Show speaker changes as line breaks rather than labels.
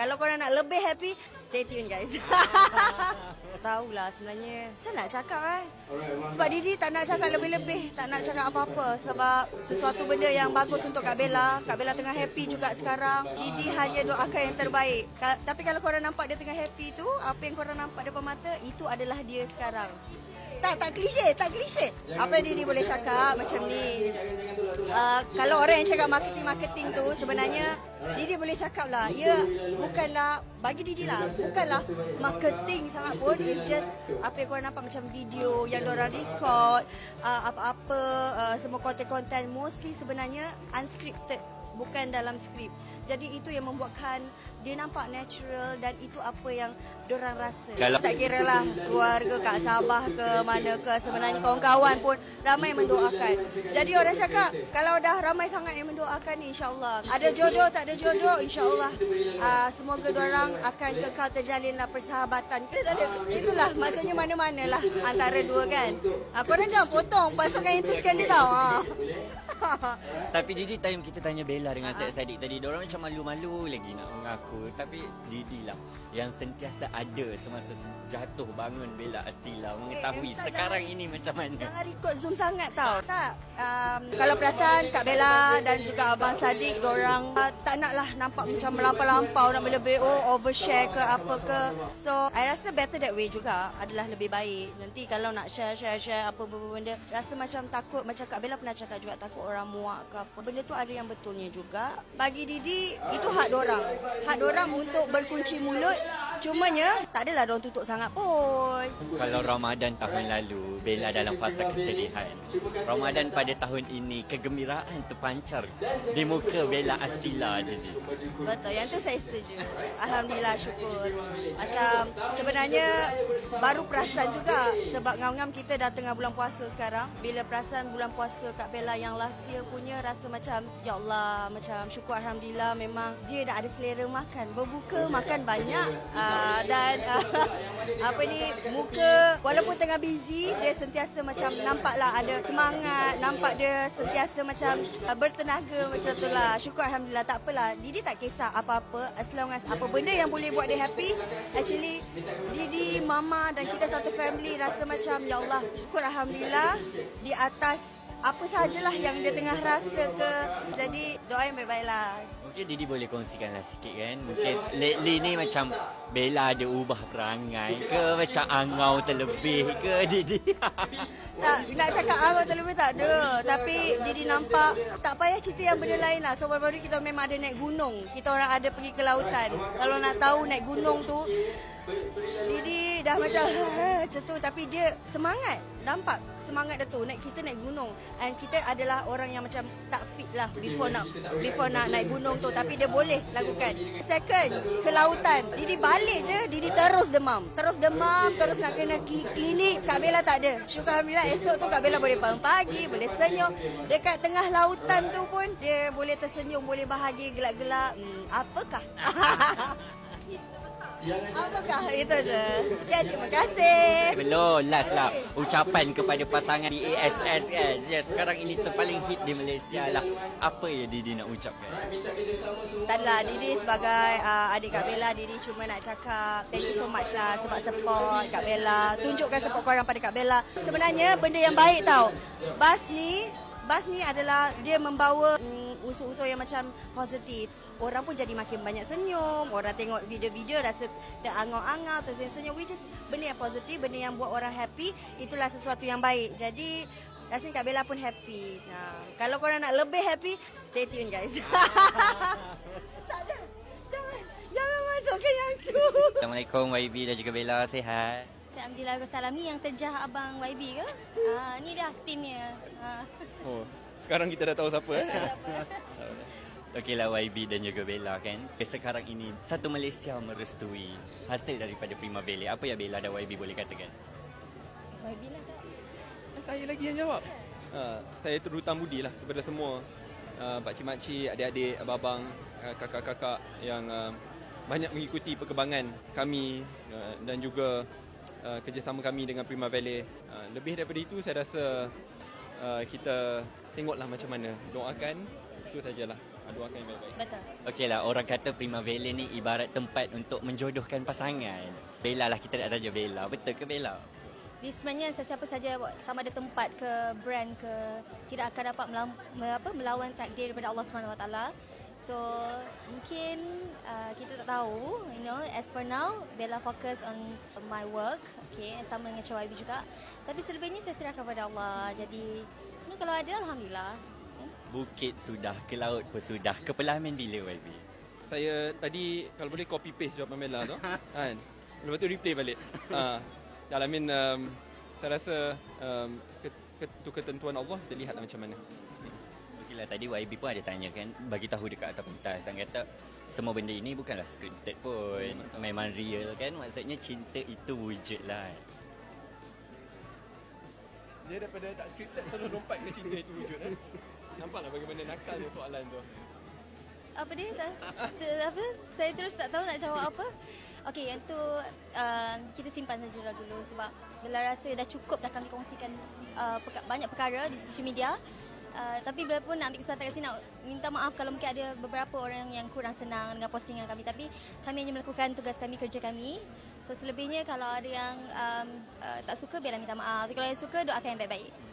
Kalau korang nak lebih happy, stay tune guys. Tahulah sebenarnya. Saya nak cakap eh. Sebab Didi tak nak cakap lebih-lebih. Tak nak cakap apa-apa. Sebab sesuatu benda yang bagus untuk Kak Bella. Kak Bella tengah happy juga sekarang. Didi hanya doakan yang terbaik. Tapi kalau korang nampak dia tengah happy tu, apa yang korang nampak depan mata, itu adalah dia sekarang. Tak, tak klise, tak klise. Apa yang Didi boleh cakap macam ni. Uh, kalau orang yang cakap marketing-marketing tu sebenarnya Didi boleh cakap lah. Ya, bukanlah, bagi Didi lah, bukanlah marketing sangat pun. It's just apa yang korang nampak macam video yang orang record, uh, apa-apa, uh, semua konten-konten mostly sebenarnya unscripted. Bukan dalam skrip. Jadi itu yang membuatkan dia nampak natural dan itu apa yang orang rasa.
Kalau-
tak kira lah keluarga kat Sabah ke mana ke sebenarnya kawan-kawan pun ramai mendoakan. Jadi orang cakap kalau dah ramai sangat yang mendoakan ni insyaAllah. Ada jodoh tak ada jodoh insyaAllah uh, semoga orang akan kekal terjalinlah persahabatan. Kita tak ada. Itulah maksudnya mana-mana lah antara dua kan. Uh, korang jangan potong pasukan itu sekali tau. Ha.
Tapi Didi time kita tanya Bella dengan Syed Saddiq tadi, orang macam malu-malu lagi nak mengaku. Tapi Didi lah yang sentiasa ada semasa jatuh bangun Bella Astila mengetahui
Ustaz,
sekarang
jangan-
ini macam mana.
Jangan record zoom sangat tau. Tak. Um, kalau perasan Kak Bella dan juga Abang Sadiq, orang uh, tak naklah nampak macam melampau-lampau nak lebih oh overshare ke apa ke. So, I rasa better that way juga adalah lebih baik. Nanti kalau nak share share share apa benda rasa macam takut macam Kak Bella pernah cakap juga takut orang muak ke apa. Benda tu ada yang betulnya juga. Bagi Didi itu hak orang. Hak orang untuk berkunci mulut. Cumanya tak adalah orang tutup sangat pun.
Kalau Ramadan tahun lalu, Bella dalam fasa kesedihan. Ramadan pada tahun ini, kegembiraan terpancar di muka Bella Astila Didi.
Betul, yang tu saya setuju. Alhamdulillah syukur. Macam sebenarnya baru perasan juga sebab ngam-ngam kita dah tengah bulan puasa sekarang. Bila perasan bulan puasa Kak Bella yang last year punya rasa macam ya Allah macam syukur Alhamdulillah memang dia dah ada selera makan. Berbuka makan banyak uh, dan uh, apa ni muka walaupun tengah busy dia sentiasa macam nampaklah ada semangat, nampak dia sentiasa macam uh, bertenaga macam tu lah. Syukur Alhamdulillah tak apalah. Didi tak kisah apa-apa as long as apa benda yang boleh buat dia happy. Actually Didi, Mama dan kita satu family rasa macam ya Allah syukur Alhamdulillah di atas apa sajalah yang dia tengah rasa ke. Jadi doa yang baik-baiklah.
Mungkin Didi boleh kongsikanlah sikit kan. Mungkin lately ni macam Bella ada ubah perangai ke macam angau terlebih ke Didi.
Tak, nak cakap apa terlebih tak ada. Tapi Didi nampak tak payah cerita yang benda lain lah. So baru-baru kita memang ada naik gunung. Kita orang ada pergi ke lautan. Kalau nak tahu naik gunung tu, Didi dah macam macam tu. Tapi dia semangat. Nampak semangat dia tu. Naik, kita naik gunung. And kita adalah orang yang macam tak fit lah before nak before nak naik gunung tu. Tapi dia boleh lakukan. Second, ke lautan. Didi balik je, Didi terus demam. Terus demam, terus nak kena klinik. Kak Bella tak ada. Syukur Alhamdulillah esok tu Kak Bella boleh bangun pagi, boleh senyum. Dekat tengah lautan tu pun dia boleh tersenyum, boleh bahagia, gelak-gelak. Hmm, apakah? apakah? Itu je. Sekian, terima kasih.
Belum, last lah. Ucapan kepada pasangan di ASS kan. Yes, sekarang ini terpaling hit di Malaysia lah. Apa yang Didi nak ucapkan?
Taklah Didi sebagai uh, adik Kak Bella Didi cuma nak cakap thank you so much lah sebab support Kak Bella tunjukkan support korang pada Kak Bella sebenarnya benda yang baik tau Bas ni Bas ni adalah dia membawa mm, unsur-unsur yang macam positif. Orang pun jadi makin banyak senyum. Orang tengok video-video rasa terangau-angau, tersenyum-senyum. Which is benda yang positif, benda yang buat orang happy. Itulah sesuatu yang baik. Jadi rasanya Kak Bella pun happy. Nah, kalau korang nak lebih happy, stay tune guys. tak ada. Jangan, jangan masuk ke yang tu.
Assalamualaikum YB dan juga Bella. Sehat?
Saya Alhamdulillah Salam ni yang terjah abang YB ke? Ah ni dah timnya. Ah.
Oh, sekarang kita dah tahu siapa eh.
Okeylah YB dan juga Bella kan. Sekarang ini satu Malaysia merestui hasil daripada Prima Bella. Apa yang Bella dan YB boleh katakan?
YB lah Kak.
Eh, Saya lagi yang jawab. Ha, saya terhutang budi lah kepada semua uh, pakcik-makcik, adik-adik, abang-abang, uh, kakak-kakak yang uh, banyak mengikuti perkembangan kami uh, dan juga uh, kerjasama kami dengan Prima Valley. Uh, lebih daripada itu saya rasa uh, kita tengoklah macam mana. Doakan itu sajalah. Ah, doakan yang baik-baik.
Betul.
Okey lah, orang kata Primavera ni ibarat tempat untuk menjodohkan pasangan. Bella lah, kita nak tanya Bella. Betul ke Bella?
Jadi sebenarnya sesiapa saja sama ada tempat ke brand ke tidak akan dapat melam, me- apa, melawan takdir daripada Allah Subhanahu Wa Taala. So mungkin uh, kita tak tahu, you know, as for now Bella fokus on my work, okay, sama dengan CYB juga. Tapi selebihnya saya serahkan kepada Allah. Jadi you know, kalau ada alhamdulillah.
Bukit sudah, ke laut pun sudah. Kepelamin bila YB?
Saya tadi kalau boleh copy paste jawapan Bella tu. kan? Lepas tu replay balik. ha. Ya, I mean, um, saya rasa um, ke, ke, tu ketentuan Allah, kita lihatlah macam mana.
Okey lah, tadi YB pun ada tanya kan, bagi tahu dekat atas pentas. Yang kata, semua benda ini bukanlah scripted pun. Memang real kan. Maksudnya cinta itu wujud lah.
Dia daripada tak scripted terus lompat ke cinta itu wujud eh. Nampaklah bagaimana nakalnya soalan tu.
Apa dia? Tak, tak, apa? Saya terus tak tahu nak jawab apa. Okey, yang tu uh, kita simpan saja dulu sebab Bella rasa dah cukup dah kami kongsikan uh, peka- banyak perkara di social media. Uh, tapi Bella pun nak ambil kesempatan kat sini nak minta maaf kalau mungkin ada beberapa orang yang kurang senang dengan postingan kami. Tapi kami hanya melakukan tugas kami, kerja kami. So selebihnya kalau ada yang um, uh, tak suka, biarlah minta maaf. Tapi kalau yang suka, doakan yang baik-baik.